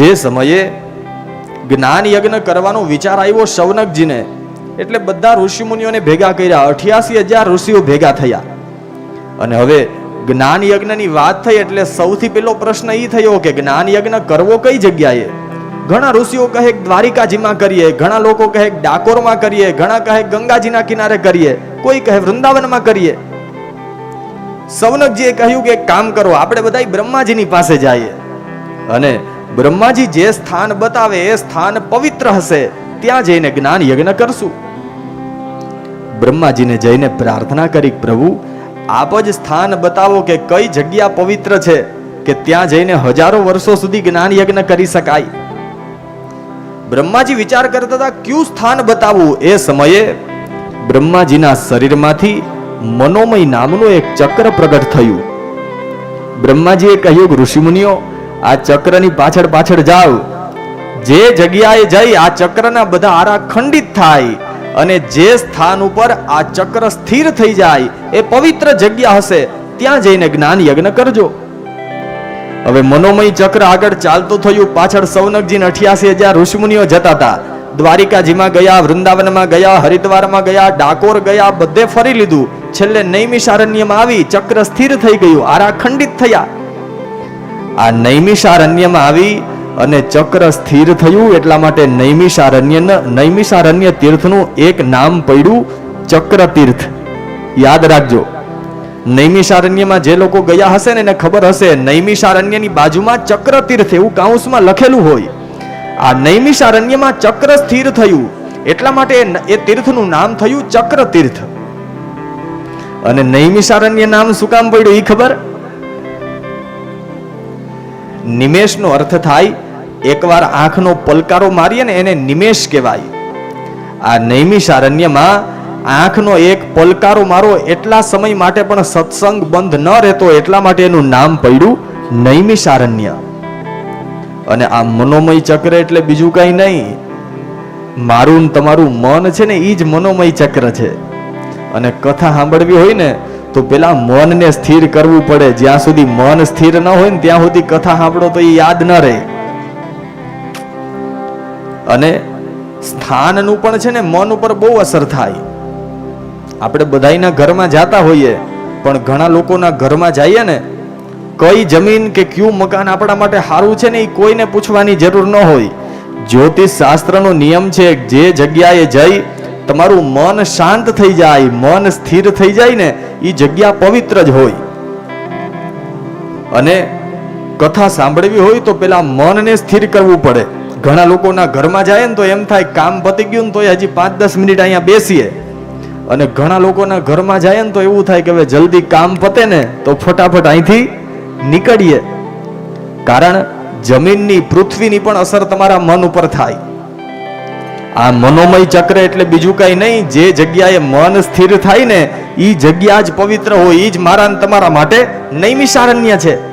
જે સમયે જ્ઞાન યજ્ઞ કરવાનો વિચાર આવ્યો શૌનકજીને, એટલે બધા ઋષિમુનિઓને ભેગા કર્યા, અઠ્યાસી હજાર ઋષિઓ ભેગા થયા. અને હવે જ્ઞાન યજ્ઞની વાત થઈ એટલે સૌથી પહેલો પ્રશ્ન એ થયો કે જ્ઞાન યજ્ઞ કરવો કઈ જગ્યાએ? ઘણા ઋષિઓ કહે દ્વારિકાજીમાં કરીએ, ઘણા લોકો કહે ડાકોરમાં કરીએ, ઘણા કહે ગંગાજીના કિનારે કરીએ, કોઈ કહે વૃંદાવનમાં કરીએ. સૌનકજીએ કહ્યું કે કામ કરો, આપણે બધા બ્રહ્માજીની પાસે જઈએ. અને બ્રહ્માજી જે સ્થાન બતાવે એ સ્થાન પવિત્ર હશે. ત્યાં જઈને જ્ઞાન યજ્ઞ કરશું. બ્રહ્માજીને જઈને પ્રાર્થના કરી, પ્રભુ, આપ જ સ્થાન બતાવો કે કઈ જગ્યા પવિત્ર છે કે ત્યાં જઈને હજારો વર્ષો સુધી જ્ઞાન યજ્ઞ કરી શકાય. બ્રહ્માજી વિચાર કરતા હતા, કયું સ્થાન બતાવવું? એ સમયે બ્રહ્માજીના શરીરમાંથી મનોમય નામનું એક ચક્ર પ્રગટ થયું. બ્રહ્માજીએ કહ્યું, ઋષિમુનિઓ આ ચક્રની પાછળ પાછળ જાઓ જે જગ્યાએ જઈ આ ચક્રના બધા આરા ખંડિત થાય અને જે સ્થાન ઉપર આ ચક્ર સ્થિર થઈ જાય, એ પવિત્ર જગ્યા હશે. ત્યાં જઈને જ્ઞાન યજ્ઞ કરજો. હવે મનોમય ચક્ર આગળ ચાલતું થયું. પાછળ સૌનકજી અઠ્યાસી હજાર ઋષિમુનિઓ જતા હતા. દ્વારિકાજીમાં ગયા, વૃંદાવનમાં ગયા, હરિદ્વારમાં ગયા, ડાકોર ગયા, બધે ફરી લીધું. છેલ્લે નૈમિષારણ્યમાં આવી ચક્ર સ્થિર થઈ ગયું. આરા ખંડિત થયા. આ નૈમિષારણ્યમાં આવી અને ચક્ર સ્થિર થયું એટલા માટે નૈમિષારણ્ય નૈમિષારણ્ય તીર્થનું એક નામ પડ્યું ચક્ર તીર્થ યાદ રાખજો. નૈમિષારણ્યમાં જે લોકો ગયા હશે ને એને ખબર હશે, નૈમિષારણ્યની બાજુમાં ચક્ર તીર્થ એવું કાઉન્સમાં લખેલું હોય. આ નૈમિષારણ્યમાં ચક્ર સ્થિર થયું એટલા માટે એ તીર્થનું નામ થયું ચક્ર તીર્થ અને નૈમિષારણ્ય નામ શું કામ પડ્યું એ ખબર? નિમેષનો અર્થ થાય, એકવાર આંખનો પલકારો મારીએ ને એને નિમેશ કહેવાય. આ નૈમિષારણ્યમાં આંખનો એક પલકારો મારો એટલા સમય માટે પણ સત્સંગ બંધ ન રહેતો એટલા માટે એનું નામ પડ્યું નૈમિષારણ્ય. અને આ મનોમય ચક્ર એટલે બીજું કઈ નહીં. મારું તમારું મન છે ને એ જ મનોમય ચક્ર છે. અને કથા સાંભળવી હોય ને તો પેલા મનને સ્થિર કરવું પડે. જ્યાં સુધી મન સ્થિર ન હોય ને ત્યાં સુધી કથા સાંભળો તો એ યાદ ન રહે. અને સ્થાનનું પણ છે ને મન ઉપર બહુ અસર થાય. આપણે બધાયના ઘરમાં જાતા હોઈએ, પણ ઘણા લોકોના ઘરમાં જઈએ ને, કઈ જમીન કે કયું મકાન આપણા માટે સારું છે ને એ કોઈને પૂછવાની જરૂર ન હોય. જ્યોતિષ શાસ્ત્રનો નિયમ છે, જે જગ્યાએ જઈ તમારું મન શાંત થઈ જાય, મન સ્થિર થઈ જાય ને એ જગ્યા પવિત્ર જ હોય. અને કથા સાંભળવી હોય તો પેલા મનને સ્થિર કરવું પડે. ઘણા લોકોના ઘરમાં જાય ને તો એમ થાય, કામ પતી ગયું ને તો હજી પાંચ દસ મિનિટ અહીંયા બેસીએ. અને ઘણા લોકોના ઘરમાં જાય ને તો એવું થાય કે હવે જલ્દી કામ પતે ને, તો ફટાફટ અહીંથી નીકળીએ. કારણ જમીનની, પૃથ્વીની પણ અસર તમારા મન ઉપર થાય. આ મનોમય ચક્ર એટલે બીજું કઈ નહીં. જે જગ્યાએ મન સ્થિર થાય ને એ જગ્યા જ પવિત્ર હોય એ જ મારા તમારા માટે નૈમિષારણ્ય છે.